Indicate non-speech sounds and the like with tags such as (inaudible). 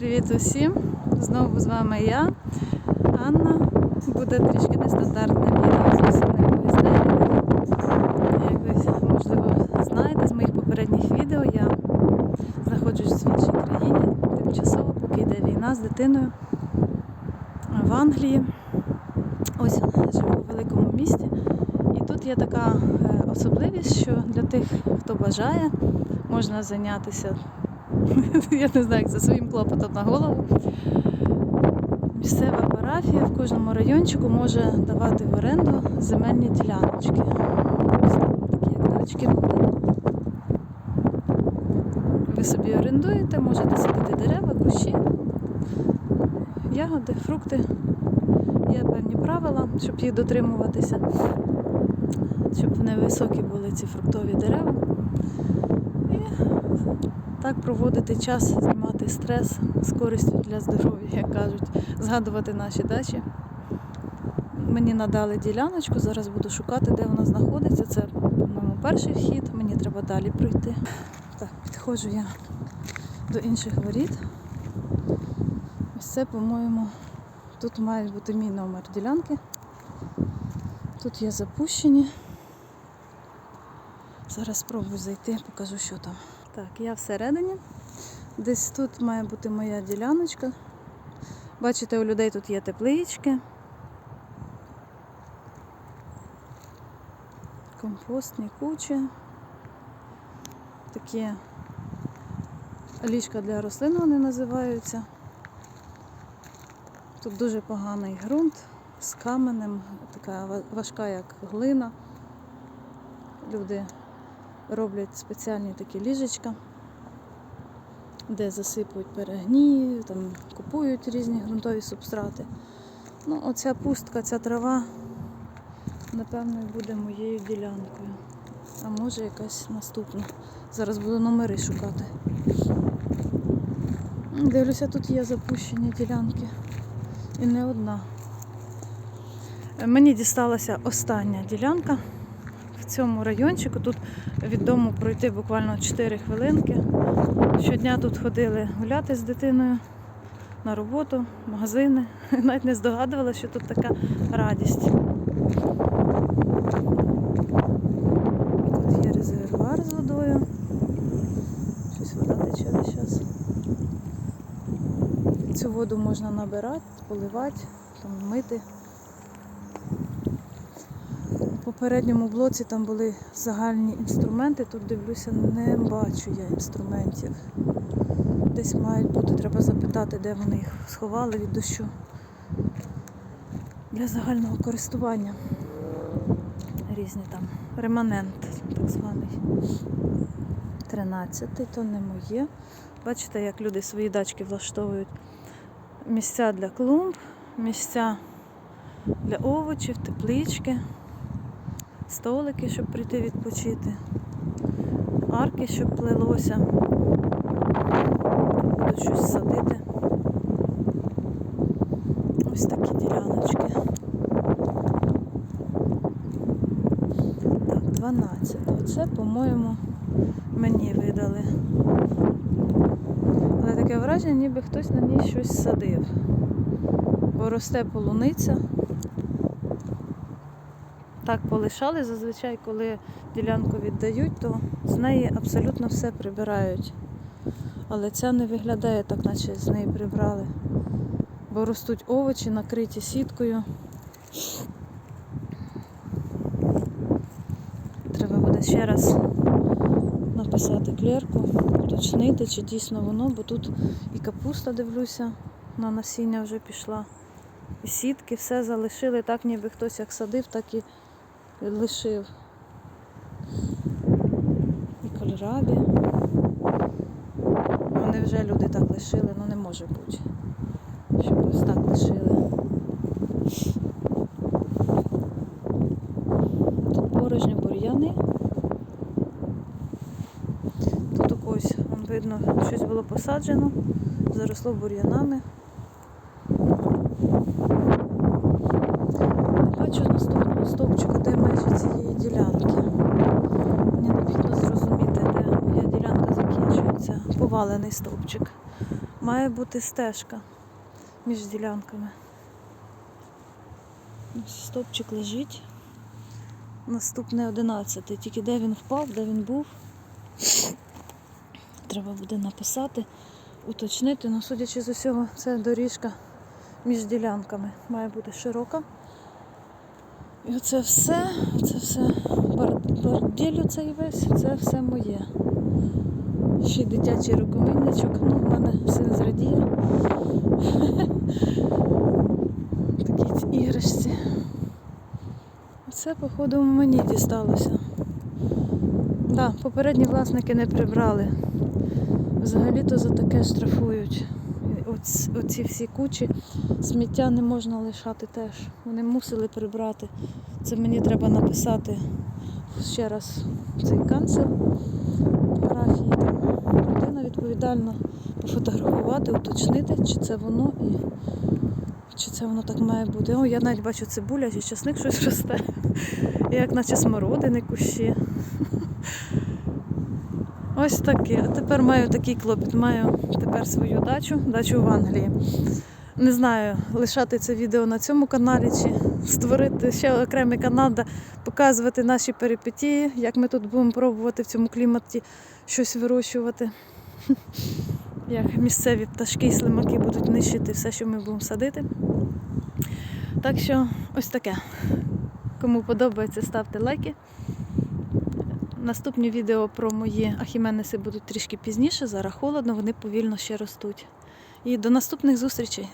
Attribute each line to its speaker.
Speaker 1: Привіт усім! Знову з вами я, Анна. Буде трішки нестандартне відео, зовсім не. Як ви можливо знаєте з моїх попередніх відео, я знаходжусь в іншій країні тимчасово, поки йде війна з дитиною в Англії. Ось живу в великому місті. І тут є така е, особливість, що для тих, хто бажає, можна зайнятися (laughs) я не знаю, як це своїм клопотом на голову. Місцева парафія в кожному райончику може давати в оренду земельні діляночки. Такі як дачки. Ви собі орендуєте, можете садити дерева, кущі, ягоди, фрукти. Є певні правила, щоб їх дотримуватися, щоб вони високі були ці фруктові дерева. Так проводити час, знімати стрес з користю для здоров'я, як кажуть, згадувати наші дачі. Мені надали діляночку, зараз буду шукати, де вона знаходиться. Це, по-моєму, перший вхід, мені треба далі пройти. Так, підходжу я до інших воріт. Ось це, по-моєму, тут має бути мій номер ділянки. Тут є запущені. Зараз спробую зайти, покажу, що там. Так, я всередині. Десь тут має бути моя діляночка. Бачите, у людей тут є теплички. Компостні кучі. Такі ліжка для рослин вони називаються. Тут дуже поганий ґрунт з каменем, така важка, як глина. Люди роблять спеціальні такі ліжечка, де засипують перегній, там купують різні ґрунтові субстрати. Ну, оця пустка, ця трава, напевно, буде моєю ділянкою. А може якась наступна. Зараз буду номери шукати. Дивлюся, тут є запущені ділянки. І не одна. Мені дісталася остання ділянка цьому райончику. Тут від дому пройти буквально 4 хвилинки. Щодня тут ходили гуляти з дитиною на роботу, магазини. (laughs) Навіть не здогадувалася, що тут така радість. Тут є резервуар з водою. Щось вода тече час. Цю воду можна набирати, поливати, там, мити. Попередньому блоці там були загальні інструменти, тут дивлюся, не бачу я інструментів. Десь мають бути, треба запитати, де вони їх сховали від дощу. Для загального користування. Різні там. Реманент, так званий. 13 то не моє. Бачите, як люди свої дачки влаштовують. Місця для клумб, місця для овочів, теплички столики, щоб прийти відпочити, арки, щоб плелося. Буду щось садити. Ось такі діляночки. Так, 12. Оце, по-моєму, мені видали. Але таке враження, ніби хтось на ній щось садив. Бо росте полуниця так полишали. Зазвичай, коли ділянку віддають, то з неї абсолютно все прибирають. Але ця не виглядає так, наче з неї прибрали. Бо ростуть овочі, накриті сіткою. Треба буде ще раз написати клерку, уточнити, чи дійсно воно, бо тут і капуста, дивлюся, на насіння вже пішла. І сітки, все залишили так, ніби хтось як садив, так і лишив. І кольорабі. Вони вже люди так лишили, ну не може бути. Щоб ось так лишили. Тут порожні бур'яни. Тут вон видно, щось було посаджено, заросло бур'янами. Не бачу наступного стовпчика, де межі цієї ділянки. Мені Повалений стовпчик. має бути стежка між ділянками. Ось Стопчик лежить. Наступний 11. Тільки де він впав, де він був. Треба буде написати, уточнити. Ну, судячи з усього, це доріжка між ділянками. Має бути широка. І оце все, це все борділь цей весь, це все моє. Ще й дитячий рукомийничок, ну, в мене син зрадіє. (laughs) Такі іграшці. Це, походу, мені дісталося. Так, попередні власники не прибрали. Взагалі-то за таке штрафують. Оц- Оці всі кучі сміття не можна лишати теж. Вони мусили прибрати. Це мені треба написати ще раз цей канцел парафії. Там людина відповідально пофотографувати, уточнити, чи це воно і чи це воно так має бути. О, я навіть бачу цибуля чи часник щось росте. (laughs) Як наче смородини кущі. (laughs) Ось таке. А тепер маю такий клопіт. Маю тепер свою дачу, дачу в Англії. Не знаю, лишати це відео на цьому каналі чи створити ще окремий канал, де показувати наші перипетії, як ми тут будемо пробувати в цьому кліматі щось вирощувати. (laughs) Як місцеві пташки і слимаки будуть нищити все, що ми будемо садити. Так що ось таке. Кому подобається, ставте лайки. Наступні відео про мої ахіменеси будуть трішки пізніше. Зараз холодно, вони повільно ще ростуть. І до наступних зустрічей!